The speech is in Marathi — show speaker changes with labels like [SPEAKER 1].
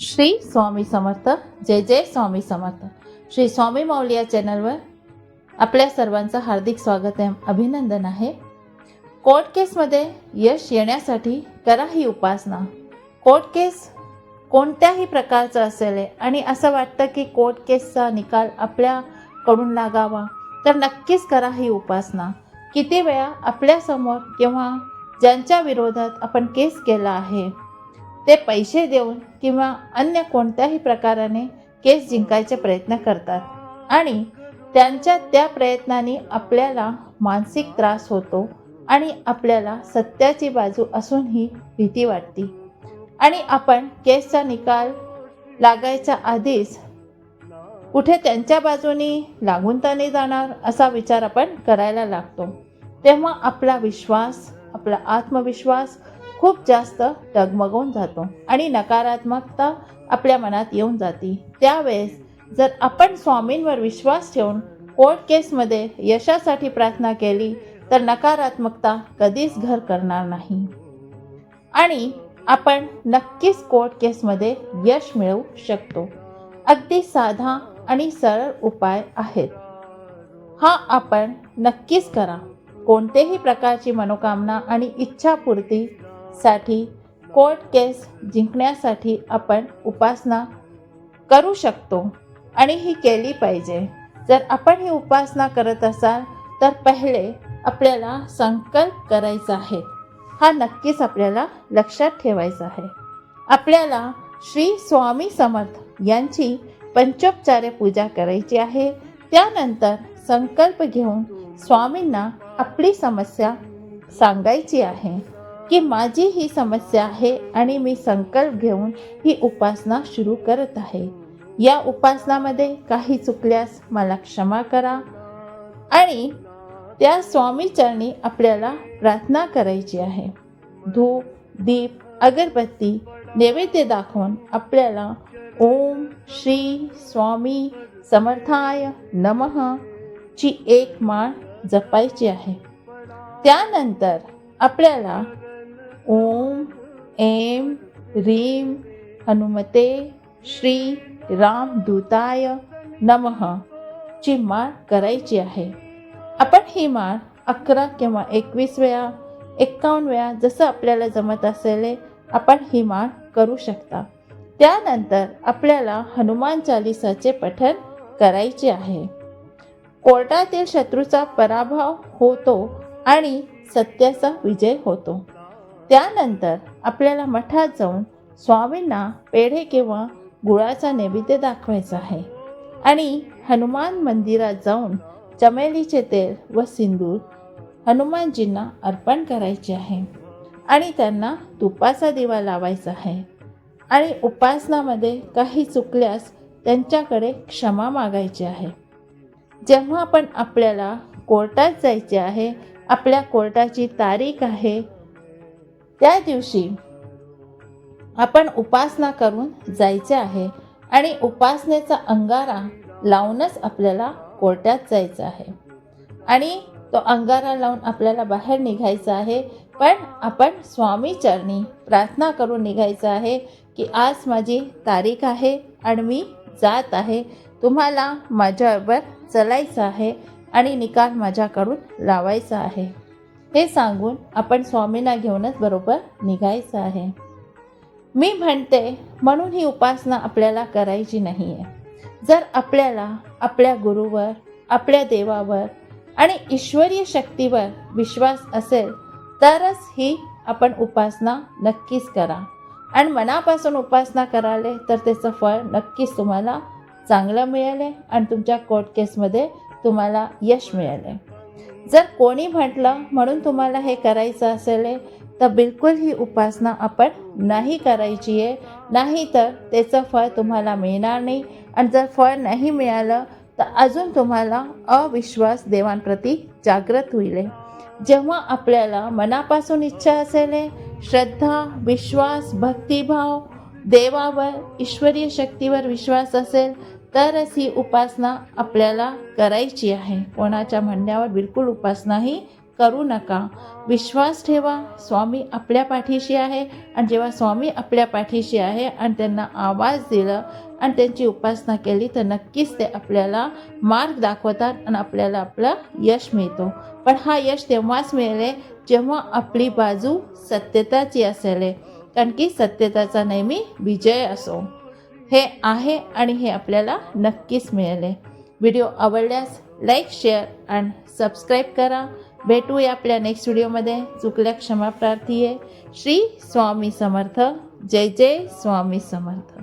[SPEAKER 1] श्री स्वामी समर्थ जय जय स्वामी समर्थ. श्री स्वामी माऊली या चॅनलवर आपल्या सर्वांचं हार्दिक स्वागत आहे. अभिनंदन आहे. कोर्ट केसमध्ये यश येण्यासाठी करा ही उपासना. कोर्ट केस कोणत्याही प्रकारचं असेल आणि असं वाटतं की कोर्ट केसचा निकाल आपल्याकडून लागावा तर नक्कीच करा ही उपासना. किती वेळा आपल्यासमोर किंवा ज्यांच्या विरोधात आपण केस केला आहे ते पैसे देऊन किंवा अन्य कोणत्याही प्रकाराने केस जिंकायचे प्रयत्न करतात. आणि त्यांच्या त्या प्रयत्नांनी आपल्याला मानसिक त्रास होतो आणि आपल्याला सत्याची बाजू असूनही भीती वाटते. आणि आपण केसचा निकाल लागायच्या आधीच कुठे त्यांच्या बाजूनी लागून तर नाही जाणार असा विचार आपण करायला लागतो. तेव्हा आपला विश्वास आपला आत्मविश्वास खूप जास्त डगमगून जातो आणि नकारात्मकता आपल्या मनात येऊन जाते. त्यावेळेस जर आपण स्वामींवर विश्वास ठेवून कोर्ट केसमध्ये यशासाठी प्रार्थना केली तर नकारात्मकता कधीच घर करणार नाही. आणि आपण नक्कीच कोर्ट केसमध्ये यश मिळवू शकतो. अगदी साधा आणि सरळ उपाय आहेत. हा आपण नक्कीच करा. कोणतेही प्रकारची मनोकामना आणि इच्छापूर्ती साठी कोर्ट केस जिंकण्यासाठी आपण उपासना करू शकतो आणि ही केली पाहिजे. जर आपण ही उपासना करत असाल तर पहिले आपल्याला संकल्प करायचा आहे. हा नक्कीच आपल्याला लक्षात ठेवायचा आहे. आपल्याला श्री स्वामी समर्थ यांची पंचोपचारे पूजा करायची आहे. त्यानंतर संकल्प घेऊन स्वामींना आपली समस्या सांगायची आहे. की माझी ही समस्या आहे आणि मी संकल्प घेऊन ही उपासना सुरू करत आहे. या उपासनामध्ये काही चुकल्यास मला क्षमा करा आणि त्या स्वामीचरणी आपल्याला प्रार्थना करायची आहे. धूप दीप अगरबत्ती नैवेद्य दाखवून आपल्याला ओम श्री स्वामी समर्थाय नमः ची एक माळ जपायची आहे. त्यानंतर आपल्याला ओम एम रीम हनुमते श्री रामदूताय नमः ची माळ करायची आहे. आपण ही माळ अकरा किंवा एकवीस वेळा एक्कावन्न वेळा जसं आपल्याला जमत असेल आपण ही माळ करू शकता. त्यानंतर आपल्याला हनुमान चालिसाचे पठण करायचे आहे. कोर्टातील शत्रूचा पराभव होतो आणि सत्याचा विजय होतो. त्यानंतर आपल्याला मठात जाऊन स्वामींना पेढे किंवा गुळाचा नैवेद्य दाखवायचा आहे. आणि हनुमान मंदिरात जाऊन चमेलीचे तेल व सिंदूर हनुमानजींना अर्पण करायचे आहे. आणि त्यांना तुपाचा दिवा लावायचा आहे. आणि उपासनामध्ये काही चुकल्यास त्यांच्याकडे क्षमा मागायची आहे. जेव्हा आपण आपल्याला कोर्टात जायचे आहे आपल्या कोर्टाची तारीख आहे त्या दिवशी आपण उपासना करून जायचे आहे आणि उपासनेचा अंगारा लावूनच आपल्याला कोर्टात जायचं आहे. आणि तो अंगारा लावून आपल्याला बाहेर निघायचं आहे. पण आपण स्वामी चरणी प्रार्थना करून निघायचं आहे की आज माझी तारीख आहे आणि मी जात आहे. तुम्हाला माझ्यावर चलायचं आहे आणि निकाल माझ्याकडून लावायचा आहे. हे सांगून आपण स्वामींना घेऊनच बरोबर निघायचं आहे. मी म्हणते म्हणून ही उपासना आपल्याला करायची नाही आहे जर आपल्याला आपल्या गुरुवर आपल्या देवावर आणि ईश्वरीय शक्तीवर विश्वास असेल तरच ही आपण उपासना नक्कीच करा. आणि मनापासून उपासना कराले तर त्याचं फळ नक्कीच तुम्हाला चांगलं मिळाले आणि तुमच्या कोर्ट केसमध्ये तुम्हाला यश मिळाले. जर कोणी म्हटलं म्हणून तुम्हाला हे करायचं असेल तर बिलकुल ही उपासना आपण नाही करायची आहे. नाही तर त्याचं फळ तुम्हाला मिळणार नाही. आणि जर फळ नाही मिळालं तर अजून तुम्हाला अविश्वास देवांप्रती जागृत होईल जेव्हा आपल्याला मनापासून इच्छा असेल श्रद्धा विश्वास भक्तिभाव देवावर ईश्वरीय शक्तीवर विश्वास असेल तरच ही उपासना आपल्याला करायची आहे. कोणाच्या म्हणण्यावर बिलकुल उपासना ही करू नका. विश्वास ठेवा. स्वामी आपल्या पाठीशी आहे आणि जेव्हा स्वामी आपल्या पाठीशी आहे आणि त्यांना आवाज दिला आणि त्यांची उपासना केली तर नक्कीच ते आपल्याला मार्ग दाखवतात आणि आपल्याला आपलं यश मिळतो. पण हा यश तेव्हाच मिळेल जेव्हा आपली बाजू सत्यताची असेल. कारण की सत्यताचा नेहमी विजय असो. हे आहे आणि हे आपल्याला नक्कीच मिळेल. व्हिडिओ आवडल्यास लाईक शेअर आणि सबस्क्राईब करा. भेटूया आपल्या नेक्स्ट व्हिडिओमध्ये. चुकल्या क्षमा प्रार्थी आहे. श्री स्वामी समर्थ. जय जय स्वामी समर्थ.